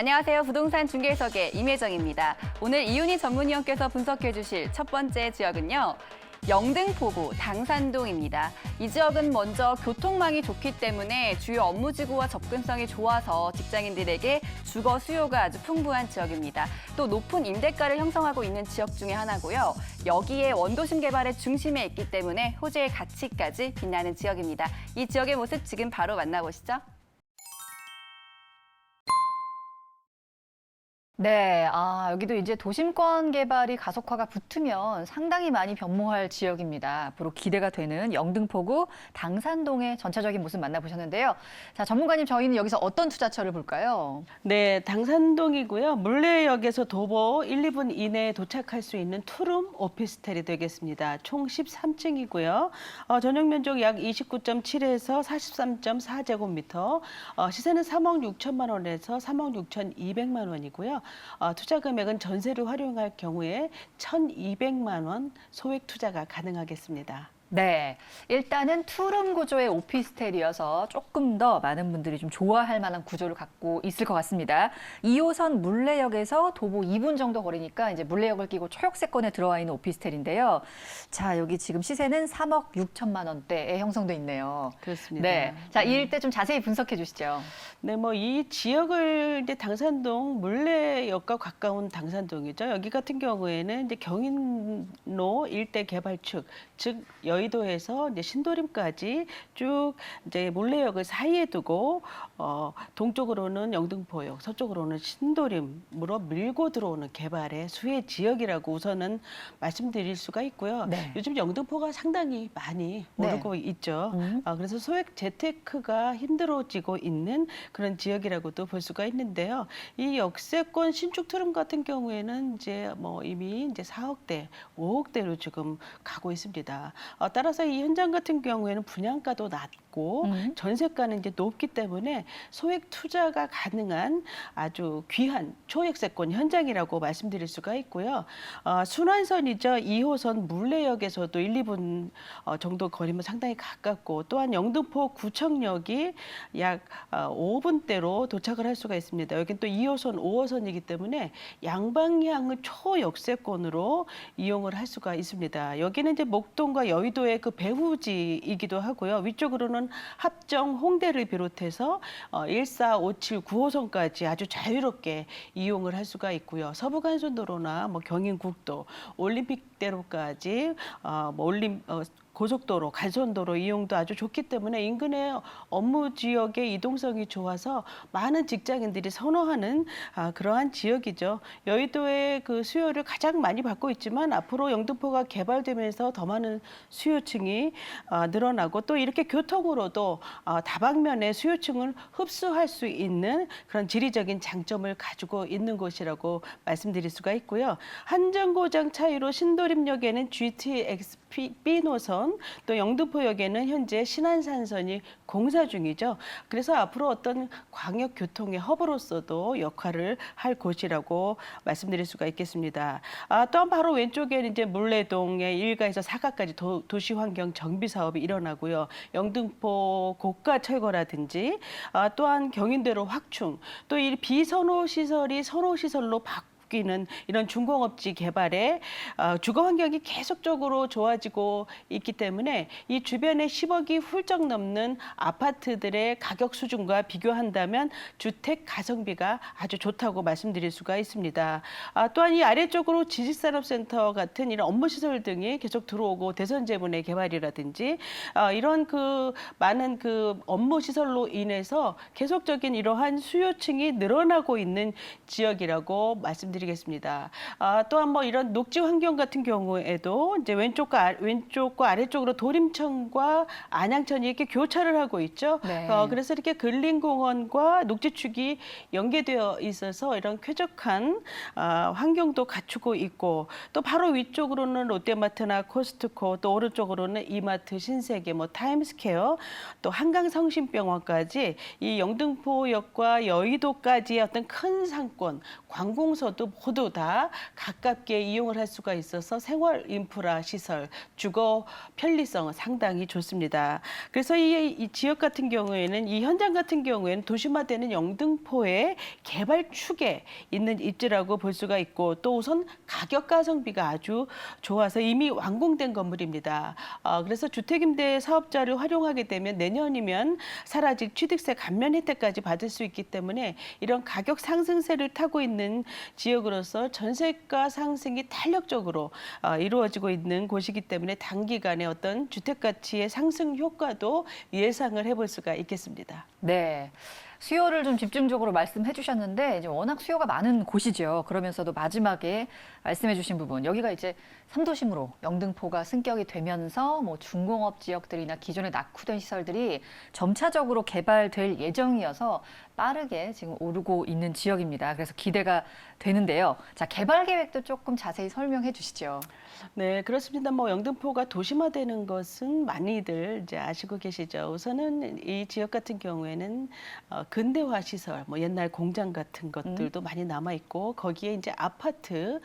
안녕하세요. 부동산 중개석의 임혜정입니다. 오늘 이윤희 전문위원께서 분석해 주실 첫 번째 지역은요. 영등포구 당산동입니다. 이 지역은 먼저 교통망이 좋기 때문에 주요 업무지구와 접근성이 좋아서 직장인들에게 주거 수요가 아주 풍부한 지역입니다. 또 높은 임대가를 형성하고 있는 지역 중에 하나고요. 여기에 원도심 개발의 중심에 있기 때문에 호재의 가치까지 빛나는 지역입니다. 이 지역의 모습 지금 바로 만나보시죠. 네, 아, 여기도 이제 도심권 개발이 가속화가 붙으면 상당히 많이 변모할 지역입니다. 앞으로 기대가 되는 영등포구 당산동의 전체적인 모습 만나보셨는데요. 자, 전문가님, 저희는 여기서 어떤 투자처를 볼까요? 네, 당산동이고요. 물레역에서 도보 1, 2분 이내에 도착할 수 있는 투룸 오피스텔이 되겠습니다. 총 13층이고요. 어, 전용 면적 약 29.7에서 43.4제곱미터. 어, 시세는 3억 6천만 원에서 3억 6천 2백만 원이고요. 어, 투자 금액은 전세를 활용할 경우에 1,200만 원 소액 투자가 가능하겠습니다. 네, 일단은 투룸 구조의 오피스텔이어서 조금 더 많은 분들이 좀 좋아할 만한 구조를 갖고 있을 것 같습니다. 2호선 물레역에서 도보 2분 정도 거리니까 이제 물레역을 끼고 초역세권에 들어와 있는 오피스텔인데요. 자, 여기 지금 시세는 3억 6천만 원대에 형성돼 있네요. 그렇습니다. 네, 자, 이 일대 좀 자세히 분석해 주시죠. 네, 뭐 이 지역을 이제 당산동 물레역과 가까운 당산동이죠. 여기 같은 경우에는 이제 경인로 일대 개발축, 즉여 의도에서 이제 신도림까지 쭉 이제 물레역을 사이에 두고 어 동쪽으로는 영등포역, 서쪽으로는 신도림으로 밀고 들어오는 개발의 수혜 지역이라고 우선은 말씀드릴 수가 있고요. 네. 요즘 영등포가 상당히 많이 오르고 있죠. 음. 아, 그래서 소액 재테크가 힘들어지고 있는 그런 지역이라고도 볼 수가 있는데요. 이 역세권 신축 트름 같은 경우에는 이제 뭐 이미 이제 4억대, 5억대로 지금 가고 있습니다. 어, 따라서 이 현장 같은 경우에는 분양가도 낮고 음. 전세가는 이제 높기 때문에 소액 투자가 가능한 아주 귀한 초역세권 현장이라고 말씀드릴 수가 있고요. 어, 순환선이죠. 2호선 물레역에서도 1, 2분 어, 정도 거리면 상당히 가깝고 또한 영등포 구청역이 약 어, 5분대로 도착을 할 수가 있습니다. 여긴 또 2호선, 5호선이기 때문에 양방향을 초역세권으로 이용을 할 수가 있습니다. 여기는 이제 목동과 여의도 의 그 배후지이기도 하고요. 위쪽으로는 합정, 홍대를 비롯해서 어, 1, 4, 5, 7, 9호선까지 아주 자유롭게 이용을 할 수가 있고요. 서부간선도로나 뭐 경인국도, 올림픽대로까지 어, 뭐 올림 어, 고속도로, 간선도로 이용도 아주 좋기 때문에 인근의 업무 지역의 이동성이 좋아서 많은 직장인들이 선호하는 아, 그러한 지역이죠. 여의도의 그 수요를 가장 많이 받고 있지만 앞으로 영등포가 개발되면서 더 많은 수요층이 아, 늘어나고 또 이렇게 교통으로도 아, 다방면의 수요층을 흡수할 수 있는 그런 지리적인 장점을 가지고 있는 곳이라고 말씀드릴 수가 있고요. 한정고장 차이로 신도림역에는 GTX B 노선 또 영등포역에는 현재 신안산선이 공사 중이죠. 그래서 앞으로 어떤 광역 교통의 허브로서도 역할을 할 곳이라고 말씀드릴 수가 있겠습니다. 아, 또한 바로 왼쪽에는 이제 물레동의 일가에서 사가까지 도, 도시 환경 정비 사업이 일어나고요. 영등포 고가 철거라든지 아, 또한 경인대로 확충 또 이 비선호 시설이 선호 시설로 바뀌 바뀌는 이런 중공업지 개발에 어, 주거 환경이 계속적으로 좋아지고 있기 때문에 이 주변에 10억이 훌쩍 넘는 아파트들의 가격 수준과 비교한다면 주택 가성비가 아주 좋다고 말씀드릴 수가 있습니다. 아, 또한 이 아래쪽으로 지식산업센터 같은 이런 업무시설 등이 계속 들어오고 대선제분의 개발이라든지 어, 이런 그 많은 그 업무시설로 인해서 계속적인 이러한 수요층이 늘어나고 있는 지역이라고 말씀드립니다. 드리겠습니다. 아, 또한 뭐 이런 녹지 환경 같은 경우에도 이제 왼쪽과 아, 왼쪽과 아래쪽으로 도림천과 안양천이 이렇게 교차를 하고 있죠. 네. 어, 그래서 이렇게 근린공원과 녹지축이 연계되어 있어서 이런 쾌적한 아, 환경도 갖추고 있고 또 바로 위쪽으로는 롯데마트나 코스트코 또 오른쪽으로는 이마트 신세계 뭐 타임스퀘어 또 한강성심병원까지 이 영등포역과 여의도까지의 어떤 큰 상권 관공서도 모두 다 가깝게 이용을 할 수가 있어서 생활 인프라 시설, 주거 편리성은 상당히 좋습니다. 그래서 이, 이 지역 같은 경우에는 이 현장 같은 경우에는 도심화되는 영등포의 개발 축에 있는 입지라고 볼 수가 있고 또 우선 가격 가성비가 아주 좋아서 이미 완공된 건물입니다. 어, 그래서 주택임대 사업자를 활용하게 되면 내년이면 사라질 취득세 감면 혜택까지 받을 수 있기 때문에 이런 가격 상승세를 타고 있는 지역 으로서 전세가 상승이 탄력적으로 어, 이루어지고 있는 곳이기 때문에 단기간에 어떤 주택 가치의 상승 효과도 예상을 해볼 수가 있겠습니다. 네. 수요를 좀 집중적으로 말씀해 주셨는데 이제 워낙 수요가 많은 곳이죠. 그러면서도 마지막에 말씀해 주신 부분 여기가 이제 삼도심으로 영등포가 승격이 되면서 뭐 중공업 지역들이나 기존의 낙후된 시설들이 점차적으로 개발될 예정이어서 빠르게 지금 오르고 있는 지역입니다. 그래서 기대가 되는데요. 자, 개발 계획도 조금 자세히 설명해 주시죠. 네, 그렇습니다. 뭐 영등포가 도심화되는 것은 많이들 이제 아시고 계시죠. 우선은 이 지역 같은 경우에는 어, 근대화 시설, 뭐 옛날 공장 같은 것들도 많이 남아 있고 거기에 이제 아파트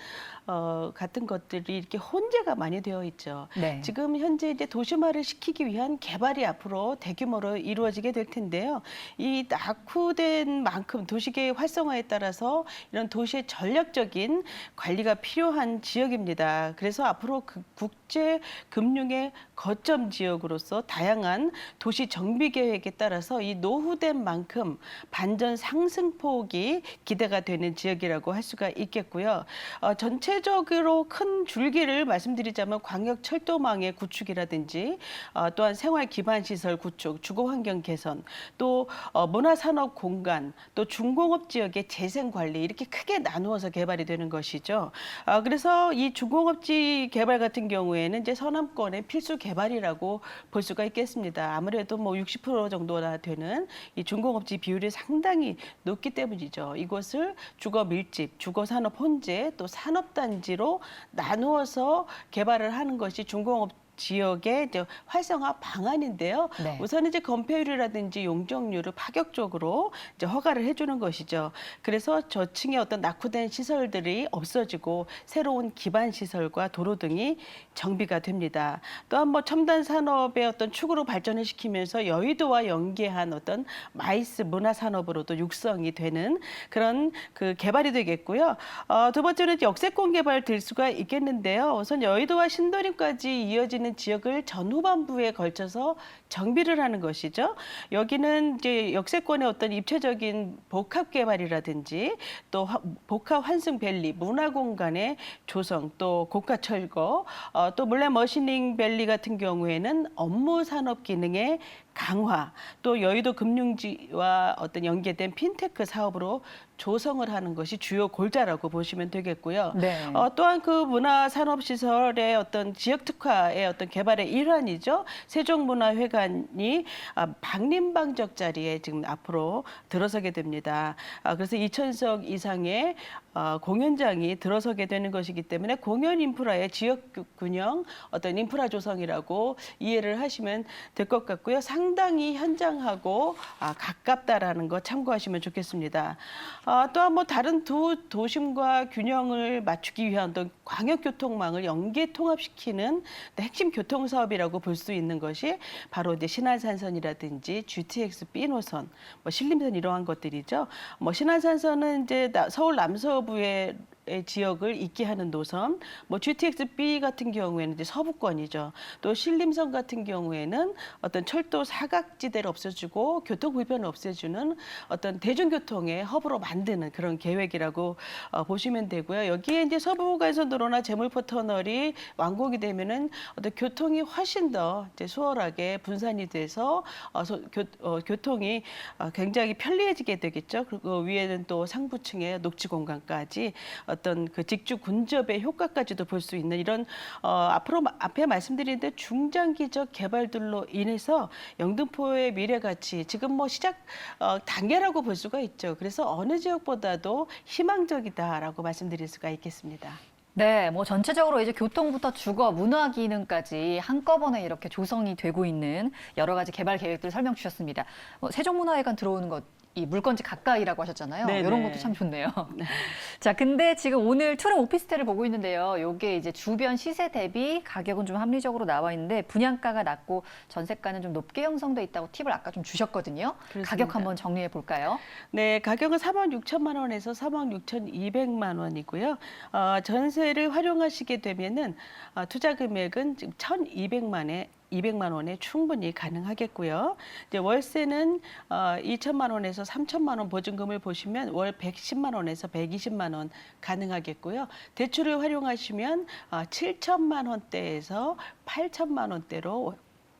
어, 같은 것들이 이렇게 혼재가 많이 되어 있죠. 네. 지금 현재 이제 도심화를 시키기 위한 개발이 앞으로 대규모로 이루어지게 될 텐데요. 이 낙후된 만큼 도시계의 활성화에 따라서 이런 도시의 전략적인 관리가 필요한 지역입니다. 그래서 앞으로 그 국 제 금융의 거점 지역으로서 다양한 도시 정비 계획에 따라서 이 노후된 만큼 반전 상승폭이 기대가 되는 지역이라고 할 수가 있겠고요. 어, 전체적으로 큰 줄기를 말씀드리자면 광역 철도망의 구축이라든지 어, 또한 생활 기반 시설 구축, 주거 환경 개선, 또 어, 문화 산업 공간, 또 중공업 지역의 재생 관리 이렇게 크게 나누어서 개발이 되는 것이죠. 아, 그래서 이 중공업지 개발 같은 경우에 는 이제 서남권의 필수 개발이라고 볼 수가 있겠습니다. 아무래도 뭐 60% 정도나 되는 이 중공업지 비율이 상당히 높기 때문이죠. 이곳을 주거 밀집, 주거 산업 혼재, 또 산업 단지로 나누어서 개발을 하는 것이 중공업 지역의 이제 활성화 방안인데요. 네. 우선 이제 건폐율이라든지 용적률을 파격적으로 이제 허가를 해주는 것이죠. 그래서 저층의 어떤 낙후된 시설들이 없어지고 새로운 기반 시설과 도로 등이 정비가 됩니다. 또한 뭐 첨단 산업의 어떤 축으로 발전을 시키면서 여의도와 연계한 어떤 마이스 문화 산업으로도 육성이 되는 그런 그 개발이 되겠고요. 어, 두 번째는 역세권 개발 될 수가 있겠는데요. 우선 여의도와 신도림까지 이어지는 지역을 전후반부에 걸쳐서 정비를 하는 것이죠. 여기는 이제 역세권의 어떤 입체적인 복합 개발이라든지 또 화- 복합 환승 밸리, 문화 공간의 조성, 또 고가 철거, 어, 또 물론 머시닝 밸리 같은 경우에는 업무 산업 기능의 강화, 또 여의도 금융지와 어떤 연계된 핀테크 사업으로 조성을 하는 것이 주요 골자라고 보시면 되겠고요. 네. 어, 또한 그 문화산업시설의 어떤 지역 특화의 어떤 개발의 일환이죠. 세종문화회관이 아, 박림방적 자리에 지금 앞으로 들어서게 됩니다. 아, 그래서 2천석 이상의 어, 공연장이 들어서게 되는 것이기 때문에 공연 인프라의 지역 균형, 어떤 인프라 조성이라고 이해를 하시면 될 것 같고요. 상당히 현장하고 아, 가깝다라는 거 참고하시면 좋겠습니다. 아, 또한 뭐 다른 두 도심과 균형을 맞추기 위한 어떤 광역교통망을 연계 통합시키는 핵심 교통 사업이라고 볼 수 있는 것이 바로 이제 신안산선이라든지 GTX B 노선, 뭐 신림선 이러한 것들이죠. 뭐 신안산선은 이제 나- 서울 남서 부의 의 지역을 있게 하는 노선, 뭐 GTX B 같은 경우에는 이제 서부권이죠. 또 신림선 같은 경우에는 어떤 철도 사각지대를 없애주고 교통 불편을 없애주는 어떤 대중교통의 허브로 만드는 그런 계획이라고 어, 보시면 되고요. 여기에 이제 서부간선도로나 제물포 터널이 완공이 되면은 어떤 교통이 훨씬 더 이제 수월하게 분산이 돼서 어, 소- 교, 어, 교통이 어, 굉장히 편리해지게 되겠죠. 그리고 위에는 또 상부층의 녹지 공간까지 어떤 그 직주 군접의 효과까지도 볼 수 있는 이런 어, 앞으로 마- 앞에 말씀드린 데 중장기적 개발들로 인해서 영등포의 미래 가치 지금 뭐 시작 어, 단계라고 볼 수가 있죠. 그래서 어느 지역보다도 희망적이다라고 말씀드릴 수가 있겠습니다. 네, 뭐 전체적으로 이제 교통부터 주거, 문화 기능까지 한꺼번에 이렇게 조성이 되고 있는 여러 가지 개발 계획들 설명 주셨습니다. 뭐 세종문화회관 들어오는 것 이 물건지 가까이라고 하셨잖아요. 네네. 이런 것도 참 좋네요. 자, 근데 지금 오늘 투룸 오피스텔을 보고 있는데요. 요게 이제 주변 시세 대비 가격은 좀 합리적으로 나와 있는데 분양가가 낮고 전세가는 좀 높게 형성돼 있다고 팁을 아까 좀 주셨거든요. 그렇습니다. 가격 한번 정리해 볼까요? 네, 가격은 4만 6천만 원에서 4만 6천 2백만 원이고요. 어, 전세를 활용하시게 되면은 어, 투자 금액은 지금 1,200만에 200만 원에 충분히 가능하겠고요. 이제 월세는 어, 2천만 원에서 3천만 원 보증금을 보시면 월 110만 원에서 120만 원 가능하겠고요. 대출을 활용하시면 어, 7천만 원대에서 8천만 원대로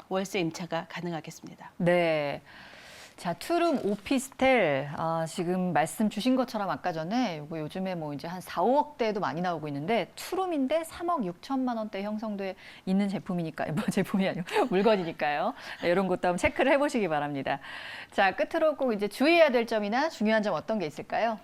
월세 임차가 가능하겠습니다. 네. 자, 투룸 오피스텔 아, 지금 말씀 주신 것처럼 아까 전에 요거 요즘에 뭐 이제 한 4, 5억대도 많이 나오고 있는데 투룸인데 3억 6천만 원대 형성돼 있는 제품이니까 뭐 제품이 아니고 물건이니까요. 네, 이런 것도 한번 체크를 해 보시기 바랍니다. 자, 끝으로 꼭 이제 주의해야 될 점이나 중요한 점 어떤 게 있을까요?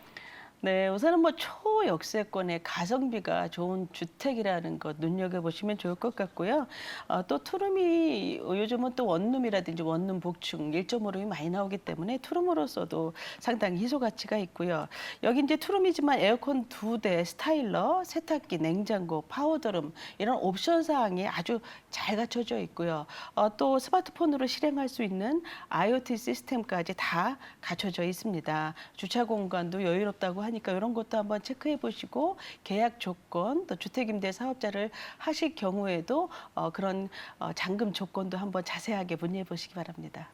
네, 우선은 뭐 초역세권의 가성비가 좋은 주택이라는 것 눈여겨보시면 좋을 것 같고요. 어, 또 투룸이 요즘은 또 원룸이라든지 원룸 복층 1.5룸이 많이 나오기 때문에 투룸으로서도 상당히 희소 가치가 있고요. 여기 이제 투룸이지만 에어컨 두 대, 스타일러, 세탁기, 냉장고, 파우더룸 이런 옵션 사항이 아주 잘 갖춰져 있고요. 어, 또 스마트폰으로 실행할 수 있는 IoT 시스템까지 다 갖춰져 있습니다. 주차 공간도 여유롭다고 하니까 이런 것도 한번 체크해 보시고 계약 조건 또 주택임대 사업자를 하실 경우에도 어, 그런 어, 잔금 조건도 한번 자세하게 문의해 보시기 바랍니다.